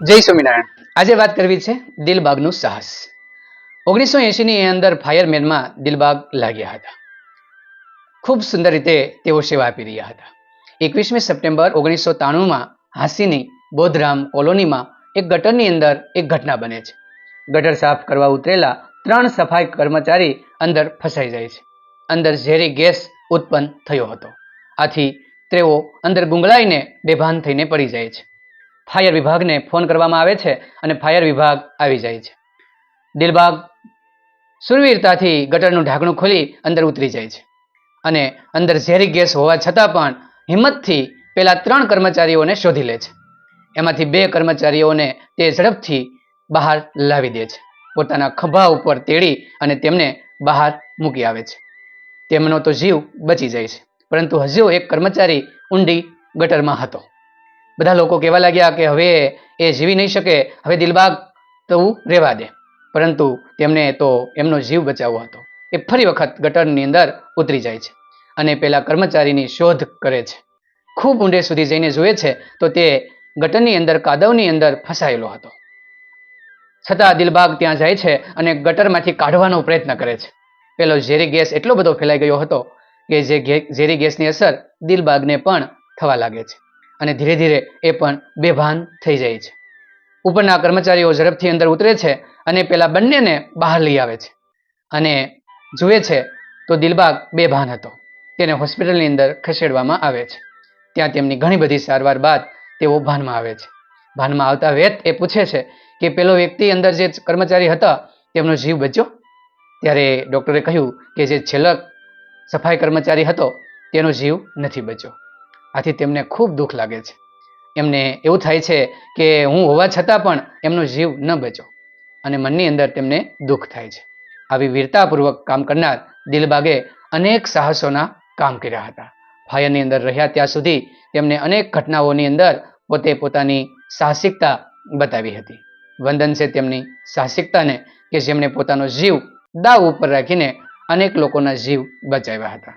જય સ્વામિનારાયણ. આજે વાત કરવી છે દિલબાગનું સાહસ. ઓગણીસો એંશીની અંદર ફાયરમેનમાં દિલબાગ લાગ્યા હતા. ખૂબ સુંદર રીતે તેઓ સેવા આપી રહ્યા હતા. એકવીસમી સપ્ટેમ્બર ઓગણીસો ત્રાણુંમાં હાંસીની બોધરામ કોલોનીમાં એક ગટરની અંદર એક ઘટના બને છે. ગટર સાફ કરવા ઉતરેલા ત્રણ સફાઈ કર્મચારી અંદર ફસાઈ જાય છે. અંદર ઝેરી ગેસ ઉત્પન્ન થયો હતો. આથી તેઓ અંદર ગુંગળાઈને બેભાન થઈને પડી જાય છે. ફાયર વિભાગને ફોન કરવામાં આવે છે અને ફાયર વિભાગ આવી જાય છે. દિલબાગ સુરવીરતાથી ગટરનું ઢાંકણું ખોલી અંદર ઉતરી જાય છે અને અંદર ઝેરી ગેસ હોવા છતાં પણ હિંમતથી પેલા ત્રણ કર્મચારીઓને શોધી લે છે. એમાંથી બે કર્મચારીઓને તે ઝડપથી બહાર લાવી દે છે. પોતાના ખભા ઉપર તેડી અને તેમને બહાર મૂકી આવે છે. તેમનો તો જીવ બચી જાય છે. પરંતુ હજુ એક કર્મચારી ઊંડી ગટરમાં હતો. બધા લોકો કહેવા લાગ્યા કે હવે એ જીવી નહીં શકે, હવે દિલબાગ તો રહેવા દે. પરંતુ તેમને તો એમનો જીવ બચાવવો હતો. એ ફરી વખત ગટરની અંદર ઉતરી જાય છે અને પેલા કર્મચારીની શોધ કરે છે. ખૂબ ઊંડે સુધી જઈને જુએ છે તો તે ગટરની અંદર, કાદવની અંદર ફસાયેલો હતો. છતાં દિલબાગ ત્યાં જાય છે અને ગટરમાંથી કાઢવાનો પ્રયત્ન કરે છે. પેલો ઝેરી ગેસ એટલો બધો ફેલાઈ ગયો હતો કે જે ઝેરી ગેસની અસર દિલબાગને પણ થવા લાગે છે. અને ધીરે ધીરે એ પણ બેભાન થઈ જાય છે. ઉપરના કર્મચારીઓ ઝડપથી અંદર ઉતરે છે અને પેલા બંનેને બહાર લઈ આવે છે. અને જુએ છે તો દિલબાગ બેભાન હતો. તેને હોસ્પિટલની અંદર ખસેડવામાં આવે છે. ત્યાં તેમની ઘણી બધી સારવાર બાદ તેઓ ભાનમાં આવે છે. ભાનમાં આવતા વેત એ પૂછે છે કે પેલો વ્યક્તિ અંદર જે કર્મચારી હતા, તેમનો જીવ બચ્યો? ત્યારે ડૉક્ટરે કહ્યું કે જે છેલ્લક સફાઈ કર્મચારી હતો, તેનો જીવ નથી બચ્યો. આથી તેમને ખૂબ દુઃખ લાગે છે. એમને એવું થાય છે કે હું હોવા છતાં પણ એમનો જીવ ન બચ્યો અને મનની અંદર તેમને દુઃખ થાય છે. આવી વીરતાપૂર્વક કામ કરનાર દિલબાગે અનેક સાહસોના કામ કર્યા હતા. ફાયરની અંદર રહ્યા ત્યાં સુધી તેમને અનેક ઘટનાઓની અંદર પોતે પોતાની સાહસિકતા બતાવી હતી. વંદન છે તેમની સાહસિકતાને કે જેમણે પોતાનો જીવ દાવ ઉપર રાખીને અનેક લોકોના જીવ બચાવ્યા હતા.